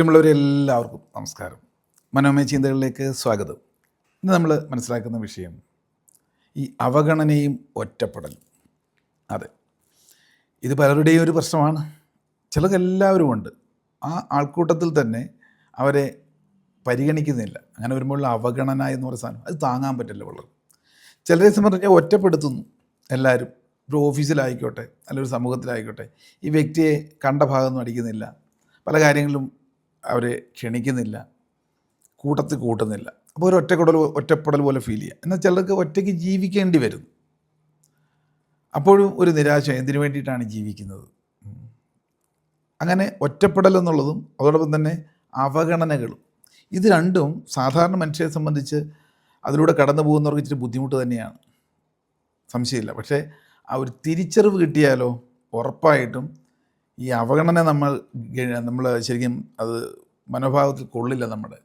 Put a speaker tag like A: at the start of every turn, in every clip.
A: പ്രിയമുള്ളവരെല്ലാവർക്കും നമസ്കാരം. മനോമയ ചിന്തകളിലേക്ക് സ്വാഗതം. ഇന്ന് നമ്മൾ മനസ്സിലാക്കുന്ന വിഷയം ഈ അവഗണനയും ഒറ്റപ്പെടലും അതെ ഇത് പലരുടെയും ഒരു പ്രശ്നമാണ്. ചിലർക്ക് എല്ലാവരും ഉണ്ട്. ആ ആൾക്കൂട്ടത്തിൽ തന്നെ അവരെ പരിഗണിക്കുന്നില്ല. അങ്ങനെ വരുമ്പോഴുള്ള അവഗണന എന്ന് പറയുന്ന സാധനം അത് താങ്ങാൻ പറ്റില്ല വളരെ ചിലരെ സംബന്ധിച്ച് ഒറ്റപ്പെടുത്തുന്നു. എല്ലാവരും ഒരു ഓഫീസിലായിക്കോട്ടെ അല്ലെങ്കിൽ ഒരു സമൂഹത്തിലായിക്കോട്ടെ ഈ വ്യക്തിയെ കണ്ട ഭാഗമൊന്നും അടിക്കുന്നില്ല. പല കാര്യങ്ങളിലും അവരെ ക്ഷണിക്കുന്നില്ല കൂട്ടത്തിൽ കൂട്ടുന്നില്ല. അപ്പോൾ ഒരു ഒറ്റക്കൊടൽ ഒറ്റപ്പെടൽ പോലെ ഫീൽ ചെയ്യുക എന്നാൽ ചിലർക്ക് ഒറ്റയ്ക്ക് ജീവിക്കേണ്ടി വരും. അപ്പോഴും ഒരു നിരാശ എന്തിനു വേണ്ടിയിട്ടാണ് ജീവിക്കുന്നത്? അങ്ങനെ ഒറ്റപ്പെടൽ എന്നുള്ളതും അതോടൊപ്പം തന്നെ അവഗണനകളും. ഇത് രണ്ടും സാധാരണ മനുഷ്യരെ സംബന്ധിച്ച് അതിലൂടെ കടന്നു പോകുന്നവർക്ക് ഇച്ചിരി ബുദ്ധിമുട്ട് തന്നെയാണ്. സംശയമില്ല. പക്ഷേ ആ ഒരു തിരിച്ചറിവ് കിട്ടിയാലോ? ഉറപ്പായിട്ടും ഈ അവഗണന നമ്മൾ നമ്മൾ ശരിക്കും അത് മനോഭാവത്തിൽ കൊള്ളില്ല നമ്മുടെ.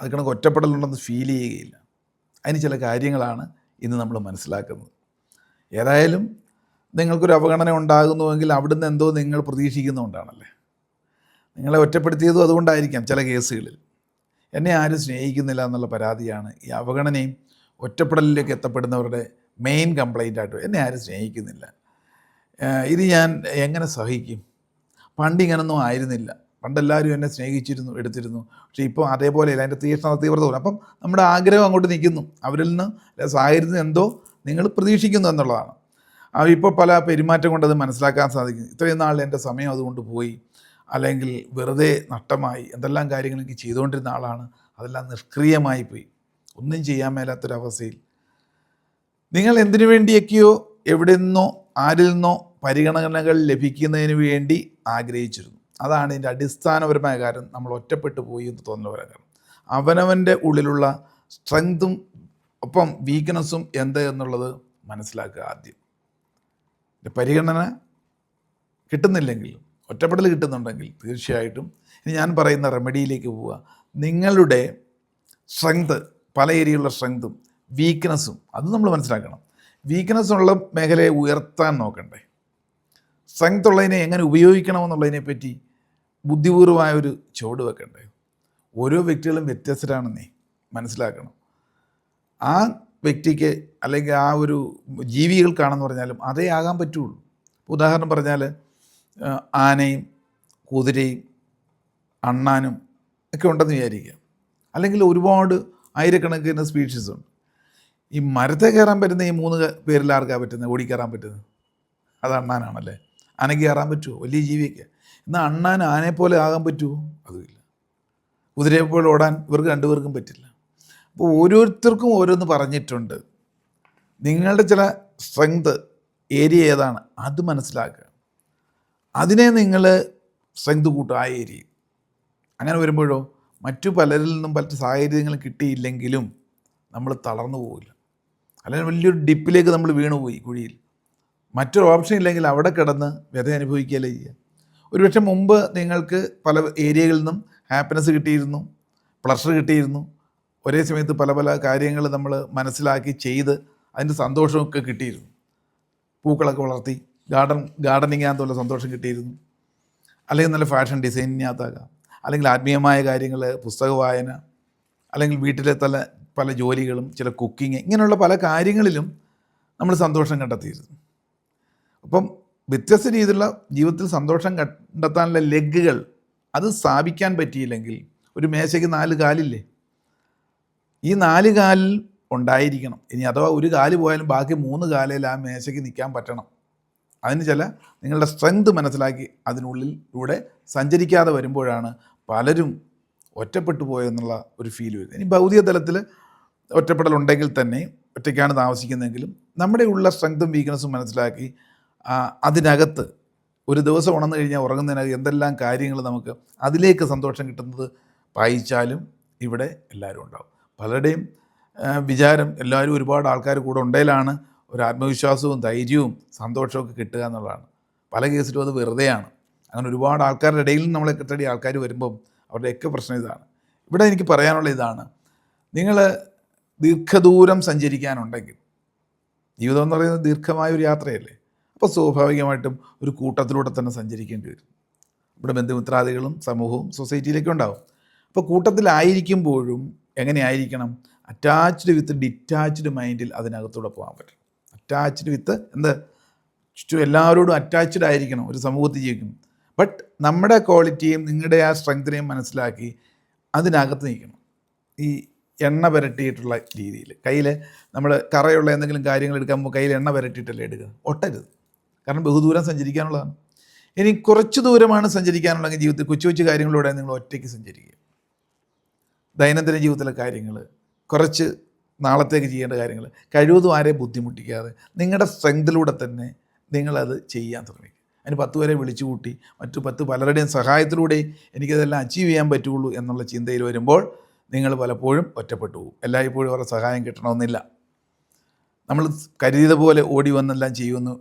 A: അത് കണക്ക് ഒറ്റപ്പെടലുണ്ടെന്ന് ഫീൽ ചെയ്യുകയില്ല. അതിന് ചില കാര്യങ്ങളാണ് ഇന്ന് നമ്മൾ മനസ്സിലാക്കുന്നത്. ഏതായാലും നിങ്ങൾക്കൊരു അവഗണന ഉണ്ടാകുന്നുവെങ്കിൽ അവിടുന്ന് എന്തോ നിങ്ങൾ പ്രതീക്ഷിക്കുന്നുകൊണ്ടാണല്ലേ നിങ്ങളെ ഒറ്റപ്പെടുത്തിയതും അതുകൊണ്ടായിരിക്കാം ചില കേസുകളിൽ. എന്നെ ആരും സ്നേഹിക്കുന്നില്ല എന്നുള്ള പരാതിയാണ് ഈ അവഗണനയും ഒറ്റപ്പെടലിലേക്ക് എത്തപ്പെടുന്നവരുടെ മെയിൻ കംപ്ലൈന്റ് ആയിട്ട്. എന്നെ ആരും സ്നേഹിക്കുന്നില്ല. ഇത് ഞാൻ എങ്ങനെ സഹിക്കും? പണ്ട് ഇങ്ങനൊന്നും ആയിരുന്നില്ല. പണ്ടെല്ലാവരും എന്നെ സ്നേഹിച്ചിരുന്നു എടുത്തിരുന്നു. പക്ഷേ ഇപ്പോൾ അതേപോലെയല്ല അതിന്റെ തീക്ഷണ തീവ്രത പോലെ. അപ്പം നമ്മുടെ ആഗ്രഹം അങ്ങോട്ട് നിൽക്കുന്നു. അവരിൽ നിന്ന് സാഹചര്യത്തിൽ എന്തോ നിങ്ങൾ പ്രതീക്ഷിക്കുന്നു എന്നുള്ളതാണ്. ഇപ്പോൾ പല പെരുമാറ്റം കൊണ്ട് അത് മനസ്സിലാക്കാൻ സാധിക്കും ഇത്രയും നാൾ എന്റെ സമയം അതുകൊണ്ട് പോയി. അല്ലെങ്കിൽ വെറുതെ നഷ്ടമായി. എന്തെല്ലാം കാര്യങ്ങൾ എനിക്ക് ചെയ്തുകൊണ്ടിരുന്ന ആളാണ്. അതെല്ലാം നിഷ്ക്രിയമായി പോയി. ഒന്നും ചെയ്യാൻ മേലാത്തൊരവസ്ഥയിൽ. നിങ്ങൾ എന്തിനു വേണ്ടിയൊക്കെയോ എവിടെ നിന്നോ ആരിൽ നിന്നോ പരിഗണനകൾ ലഭിക്കുന്നതിന് വേണ്ടി ആഗ്രഹിച്ചിരുന്നു. അതാണ് ഇതിന്റെ അടിസ്ഥാനപരമായ കാര്യം. നമ്മൾ ഒറ്റപ്പെട്ടു പോയി എന്ന് തോന്നുന്ന കാരണം അവനവന്റെ ഉള്ളിലുള്ള സ്ട്രെങ്തും ഒപ്പം വീക്ക്നെസ്സും എന്ത് എന്നുള്ളത് മനസ്സിലാക്കുക ആദ്യം. പരിഗണന കിട്ടുന്നില്ലെങ്കിൽ ഒറ്റപ്പെടൽ കിട്ടുന്നുണ്ടെങ്കിൽ തീർച്ചയായിട്ടും ഇനി ഞാൻ പറയുന്ന റെമഡിയിലേക്ക് പോവുക. നിങ്ങളുടെ സ്ട്രെങ്ത് പല ഏരിയയിലുള്ള സ്ട്രെങ്തും വീക്ക്നെസ്സും അത് നമ്മൾ മനസ്സിലാക്കണം. വീക്ക്നെസ് ഉള്ള മേഖലയെ ഉയർത്താൻ നോക്കണ്ടേ? സ്ട്രെങ്ത് ഉള്ളതിനെ എങ്ങനെ ഉപയോഗിക്കണമെന്നുള്ളതിനെ പറ്റി ബുദ്ധിപൂർവമായ ഒരു ചുവട് വെക്കണ്ടേ? ഓരോ വ്യക്തികളും വ്യത്യസ്തരാണെന്നേ മനസ്സിലാക്കണം. ആ വ്യക്തിക്ക് അല്ലെങ്കിൽ ആ ഒരു ജീവികൾക്കാണെന്ന് പറഞ്ഞാലും അതേ ആകാൻ പറ്റുള്ളൂ. ഉദാഹരണം പറഞ്ഞാൽ ആനയും കുതിരയും അണ്ണാനും ഒക്കെ ഉണ്ടെന്ന് വിചാരിക്കുക. അല്ലെങ്കിൽ ഒരുപാട് ആയിരക്കണക്കിന് സ്പീഷീസ് ഉണ്ട്. ഈ മരത്തെ കയറാൻ പറ്റുന്ന ഈ മൂന്ന് പേരിൽ ആർക്കാണ് പറ്റുന്നത്? ഓടിക്കയറാൻ പറ്റുന്നത്? അത് അണ്ണാനാണല്ലേ? ആനയ്ക്ക് കയറാൻ പറ്റുമോ വലിയ ജീവിയൊക്കെ. എന്നാൽ അണ്ണാൻ ആനയെപ്പോലെ പോലെ ആകാൻ പറ്റുമോ അതുമില്ല. കുതിരയെ പോലെ ഓടാൻ ഇവർക്ക് രണ്ടുപേർക്കും പറ്റില്ല. അപ്പോൾ ഓരോരുത്തർക്കും ഓരോന്ന് പറഞ്ഞിട്ടുണ്ട്. നിങ്ങളുടെ ചില സ്ട്രെങ്ത് ഏരിയ ഏതാണ്? അത് മനസ്സിലാക്കുക. അതിനെ നിങ്ങൾ സ്ട്രെങ്ത് കൂട്ടുക ആ ഏരിയ. അങ്ങനെ വരുമ്പോഴോ? മറ്റു പലരിൽ നിന്നും പല സാഹചര്യങ്ങൾ കിട്ടിയില്ലെങ്കിലും നമ്മൾ തളർന്നു പോകില്ല അല്ലെങ്കിൽ വലിയൊരു ഡിപ്പിലേക്ക് നമ്മൾ വീണുപോയി കുഴിയിൽ. മറ്റൊരു ഓപ്ഷൻ ഇല്ലെങ്കിൽ അവിടെ കിടന്ന് വ്യത അനുഭവിക്കുകയല്ലേ ചെയ്യുക. ഒരുപക്ഷെ മുമ്പ് നിങ്ങൾക്ക് പല ഏരിയകളിൽ നിന്നും ഹാപ്പിനെസ് കിട്ടിയിരുന്നു പ്ലഷർ കിട്ടിയിരുന്നു. ഒരേ സമയത്ത് പല പല കാര്യങ്ങൾ നമ്മൾ മനസ്സിലാക്കി ചെയ്ത് അതിന്റെ സന്തോഷമൊക്കെ കിട്ടിയിരുന്നു. പൂക്കളൊക്കെ വളർത്തി ഗാർഡൻ ഗാർഡനിങ്ങിനകത്തുള്ള സന്തോഷം കിട്ടിയിരുന്നു. അല്ലെങ്കിൽ നല്ല ഫാഷൻ ഡിസൈനിനകത്താകാം അല്ലെങ്കിൽ ആത്മീയമായ കാര്യങ്ങൾ പുസ്തക വായന അല്ലെങ്കിൽ വീട്ടിലെ തല പല ജോലികളും ചില കുക്കിങ് ഇങ്ങനെയുള്ള പല കാര്യങ്ങളിലും നമ്മൾ സന്തോഷം കണ്ടെത്തിയിരുന്നു. അപ്പം വ്യത്യസ്ത രീതിയിലുള്ള ജീവിതത്തിൽ സന്തോഷം കണ്ടെത്താനുള്ള ലെഗുകൾ അത് സ്ഥാപിക്കാൻ പറ്റിയില്ലെങ്കിൽ ഒരു മേശയ്ക്ക് നാല് കാലില്ലേ? ഈ നാല് കാലിൽ ഉണ്ടായിരിക്കണം. ഇനി അഥവാ ഒരു കാൽ പോയാലും ബാക്കി മൂന്ന് കാലിൽ ആ മേശയ്ക്ക് നിൽക്കാൻ പറ്റണം. അതിന് ചില നിങ്ങളുടെ സ്ട്രെങ്ത് മനസ്സിലാക്കി അതിനുള്ളിലൂടെ സഞ്ചരിക്കാതെ വരുമ്പോഴാണ് പലരും ഒറ്റപ്പെട്ടു പോയെന്നുള്ള ഒരു ഫീൽ വരുന്നത്. ഇനി ഭൗതിക തലത്തിൽ ഒറ്റപ്പെടൽ ഉണ്ടെങ്കിൽ തന്നെ ഒറ്റയ്ക്കാണ് താമസിക്കുന്നതെങ്കിലും നമ്മുടെ ഉള്ള സ്ട്രെങ്തും വീക്ക്നസ്സും മനസ്സിലാക്കി അതിനകത്ത് ഒരു ദിവസം ഉണർന്നു കഴിഞ്ഞാൽ ഉറങ്ങുന്നതിനകത്ത് എന്തെല്ലാം കാര്യങ്ങൾ നമുക്ക് അതിലേക്ക് സന്തോഷം കിട്ടുന്നത് വായിച്ചാലും ഇവിടെ എല്ലാവരും ഉണ്ടാവും. പലരുടെയും വിചാരം എല്ലാവരും ഒരുപാട് ആൾക്കാർ കൂടെ ഉണ്ടെങ്കിലാണ് ഒരു ആത്മവിശ്വാസവും ധൈര്യവും സന്തോഷമൊക്കെ കിട്ടുക എന്നുള്ളതാണ്. പല കേസിലും അത് വെറുതെയാണ്. അങ്ങനെ ഒരുപാട് ആൾക്കാരുടെ ഇടയിൽ നമ്മളെ കിട്ടടി ആൾക്കാർ വരുമ്പം അവരുടെയൊക്കെ പ്രശ്നം ഇതാണ്. ഇവിടെ എനിക്ക് പറയാനുള്ള ഇതാണ്. നിങ്ങൾ ദീർഘദൂരം സഞ്ചരിക്കാനുണ്ടെങ്കിൽ. ജീവിതം എന്ന് പറയുന്നത് ദീർഘമായ ഒരു യാത്രയല്ലേ? അപ്പോൾ സ്വാഭാവികമായിട്ടും ഒരു കൂട്ടത്തിലൂടെ തന്നെ സഞ്ചരിക്കേണ്ടി വരും. ഇവിടെ ബന്ധുമിത്രാദികളും സമൂഹവും സൊസൈറ്റിയിലേക്കും ഉണ്ടാവും. അപ്പോൾ കൂട്ടത്തിലായിരിക്കുമ്പോഴും എങ്ങനെയായിരിക്കണം? അറ്റാച്ച്ഡ് വിത്ത് ഡിറ്റാച്ച്ഡ് മൈൻഡിൽ അതിനകത്തൂടെ പോകാൻ പറ്റും. അറ്റാച്ച്ഡ് വിത്ത് എന്ത്? ചുറ്റും എല്ലാവരോടും അറ്റാച്ച്ഡ് ആയിരിക്കണം ഒരു സമൂഹത്തിൽ ജീവിക്കും ബട്ട് നമ്മുടെ ക്വാളിറ്റിയും നിങ്ങളുടെ ആ സ്ട്രെങ്തിനെയും മനസ്സിലാക്കി അതിനകത്ത് നിൽക്കണം. ഈ എണ്ണ പുരട്ടിയിട്ടുള്ള രീതിയിൽ. കയ്യിൽ നമ്മൾ കറയുള്ള എന്തെങ്കിലും കാര്യങ്ങൾ എടുക്കുമ്പോൾ കയ്യിൽ എണ്ണ പുരട്ടിയിട്ടല്ലേ എടുക്കുക? ഒട്ടരുത്. കാരണം ബഹുദൂരം സഞ്ചരിക്കാനുള്ളതാണ്. ഇനി കുറച്ച് ദൂരമാണ് സഞ്ചരിക്കാനുള്ളതെങ്കിൽ ജീവിതത്തിൽ കൊച്ചു കൊച്ചു കാര്യങ്ങളിലൂടെ നിങ്ങൾ ഒറ്റയ്ക്ക് സഞ്ചരിക്കുക. ദൈനംദിന ജീവിതത്തിലെ കാര്യങ്ങൾ കുറച്ച് നാളത്തേക്ക് ചെയ്യേണ്ട കാര്യങ്ങൾ കഴിവതും ആരെയും ബുദ്ധിമുട്ടിക്കാതെ നിങ്ങളുടെ സ്ട്രെങ്തിലൂടെ തന്നെ നിങ്ങളത് ചെയ്യാൻ ശ്രമിക്കുക അതിന് പത്ത് പേരെ വിളിച്ചു കൂട്ടി മറ്റു പത്ത് പലരുടെയും സഹായത്തിലൂടെ എനിക്കതെല്ലാം അച്ചീവ് ചെയ്യാൻ പറ്റുള്ളൂ എന്നുള്ള ചിന്തയിൽ വരുമ്പോൾ നിങ്ങൾ പലപ്പോഴും ഒറ്റപ്പെട്ടു പോകും. എല്ലായ്പ്പോഴും അവരുടെ സഹായം കിട്ടണമെന്നില്ല. നമ്മൾ കരുതിയത് പോലെ ഓടി വന്നെല്ലാം ചെയ്യുമെന്ന്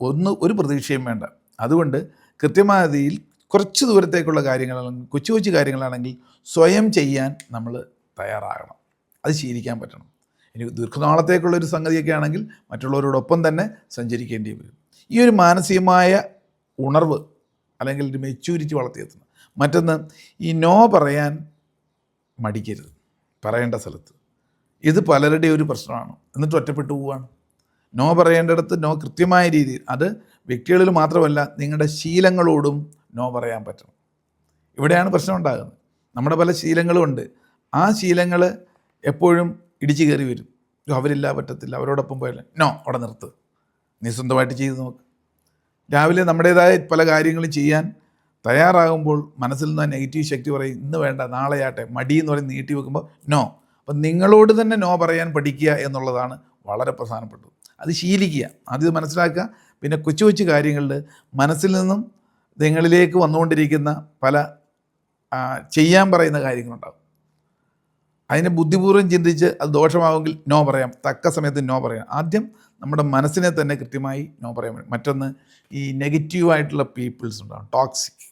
A: ഒന്ന് ഒരു പ്രതീക്ഷയും വേണ്ട. അതുകൊണ്ട് കൃത്യമായ രീതിയിൽ കുറച്ച് ദൂരത്തേക്കുള്ള കാര്യങ്ങളാണെങ്കിൽ കൊച്ചു കൊച്ചു കാര്യങ്ങളാണെങ്കിൽ സ്വയം ചെയ്യാൻ നമ്മൾ തയ്യാറാകണം. അത് ശീലിക്കാൻ പറ്റണം. ഇനി ദീർഘനാളത്തേക്കുള്ളൊരു സംഗതിയൊക്കെ ആണെങ്കിൽ മറ്റുള്ളവരോടൊപ്പം തന്നെ സഞ്ചരിക്കേണ്ടി വരും. ഈ ഒരു മാനസികമായ ഉണർവ് അല്ലെങ്കിൽ ഒരു മെച്യൂരിറ്റി വളർത്തിയെത്തണം മറ്റൊന്ന് ഈ നോ പറയാൻ മടിക്കരുത്. പറയേണ്ട സ്ഥലത്ത്. ഇത് പലരുടെയും ഒരു പ്രശ്നമാണ്. എന്നിട്ട് ഒറ്റപ്പെട്ടു പോവുകയാണ് നോ പറയേണ്ടിടത്ത് നോ കൃത്യമായ രീതിയിൽ. അത് വ്യക്തികളിൽ മാത്രമല്ല നിങ്ങളുടെ ശീലങ്ങളോടും നോ പറയാൻ പറ്റണം. ഇവിടെയാണ് പ്രശ്നം ഉണ്ടാകുന്നത്. നമ്മുടെ പല ശീലങ്ങളും ഉണ്ട്. ആ ശീലങ്ങൾ എപ്പോഴും ഇടിച്ചു കയറി വരും. "അയ്യോ, അവരില്ല പറ്റത്തില്ല. അവരോടൊപ്പം പോയല്ല നോ അവിടെ നിർത്ത്. നീ സ്വന്തമായിട്ട് ചെയ്ത് നോക്ക്. രാവിലെ നമ്മുടേതായ പല കാര്യങ്ങളും ചെയ്യാൻ തയ്യാറാകുമ്പോൾ മനസ്സിൽ നിന്ന് നെഗറ്റീവ് ശക്തി പറയും ഇന്ന് വേണ്ട നാളെയാട്ടെ. മടി എന്ന് പറയും നീട്ടി വെക്കുമ്പോൾ നോ. അപ്പം നിങ്ങളോട് തന്നെ നോ പറയാൻ പഠിക്കുക എന്നുള്ളതാണ് വളരെ പ്രധാനപ്പെട്ടത്. അത് ശീലിക്കുക ആദ്യം മനസ്സിലാക്കുക. പിന്നെ കൊച്ചു കൊച്ചു കാര്യങ്ങളിൽ മനസ്സിൽ നിന്നും നിങ്ങളിലേക്ക് വന്നുകൊണ്ടിരിക്കുന്ന പല ചെയ്യാൻ പറയുന്ന കാര്യങ്ങളുണ്ടാകും അതിനെ ബുദ്ധിപൂർവം ചിന്തിച്ച് അത് ദോഷമാവുമെങ്കിൽ നോ പറയാം. തക്ക സമയത്ത് നോ പറയാം. ആദ്യം നമ്മുടെ മനസ്സിനെ തന്നെ കൃത്യമായി നോ പറയാൻ മറ്റൊന്ന് ഈ നെഗറ്റീവായിട്ടുള്ള പീപ്പിൾസ് ഉണ്ടാകും ടോക്സിക്.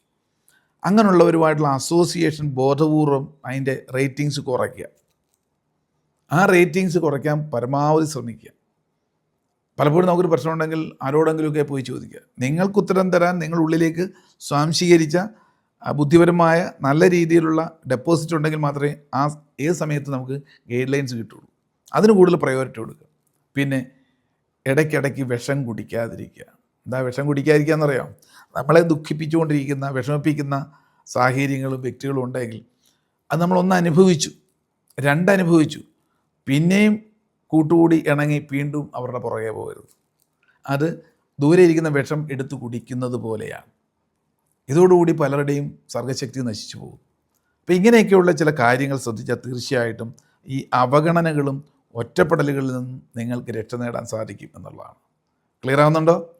A: അങ്ങനെയുള്ളവരുമായിട്ടുള്ള അസോസിയേഷൻ ബോധപൂർവം അതിന്റെ റേറ്റിങ്സ് കുറയ്ക്കുക. ആ റേറ്റിങ്സ് കുറയ്ക്കാൻ പരമാവധി ശ്രമിക്കുക. പലപ്പോഴും നമുക്കൊരു പ്രശ്നമുണ്ടെങ്കിൽ ആരോടെങ്കിലുമൊക്കെ പോയി ചോദിക്കുക. നിങ്ങൾക്ക് ഉത്തരം തരാൻ നിങ്ങൾ ഉള്ളിലേക്ക് സ്വാംശീകരിച്ച ബുദ്ധിപരമായ നല്ല രീതിയിലുള്ള ഡെപ്പോസിറ്റ് ഉണ്ടെങ്കിൽ മാത്രമേ ആ ഏത് സമയത്ത് നമുക്ക് ഗൈഡ് ലൈൻസ് കിട്ടുള്ളൂ. അതിന് കൂടുതൽ പ്രയോറിറ്റി കൊടുക്കുക. പിന്നെ ഇടയ്ക്കിടയ്ക്ക് വിഷം കുടിക്കാതിരിക്കുക. എന്താ വിഷം കുടിക്കാതിരിക്കുക എന്നറിയാം നമ്മളെ ദുഃഖിപ്പിച്ചുകൊണ്ടിരിക്കുന്ന വിഷമിപ്പിക്കുന്ന സാഹചര്യങ്ങളും വ്യക്തികളും ഉണ്ടെങ്കിൽ അത് നമ്മളൊന്ന് അനുഭവിച്ചു. രണ്ടനുഭവിച്ചു. പിന്നെയും കൂട്ടുകൂടി ഇണങ്ങി വീണ്ടും അവരുടെ പുറകെ പോകരുത്. അത് ദൂരെ ഇരിക്കുന്ന വിഷം എടുത്തു കുടിക്കുന്നത് പോലെയാണ്. ഇതോടുകൂടി പലരുടെയും സർഗശക്തി നശിച്ചു പോകും. അപ്പോൾ ഇങ്ങനെയൊക്കെയുള്ള ചില കാര്യങ്ങൾ ശ്രദ്ധിച്ചാൽ തീർച്ചയായിട്ടും ഈ അവഗണനകളും ഒറ്റപ്പെടലുകളിൽ നിന്നും നിങ്ങൾക്ക് രക്ഷ നേടാൻ സാധിക്കും എന്നുള്ളതാണ്. ക്ലിയർ ആവുന്നുണ്ടോ?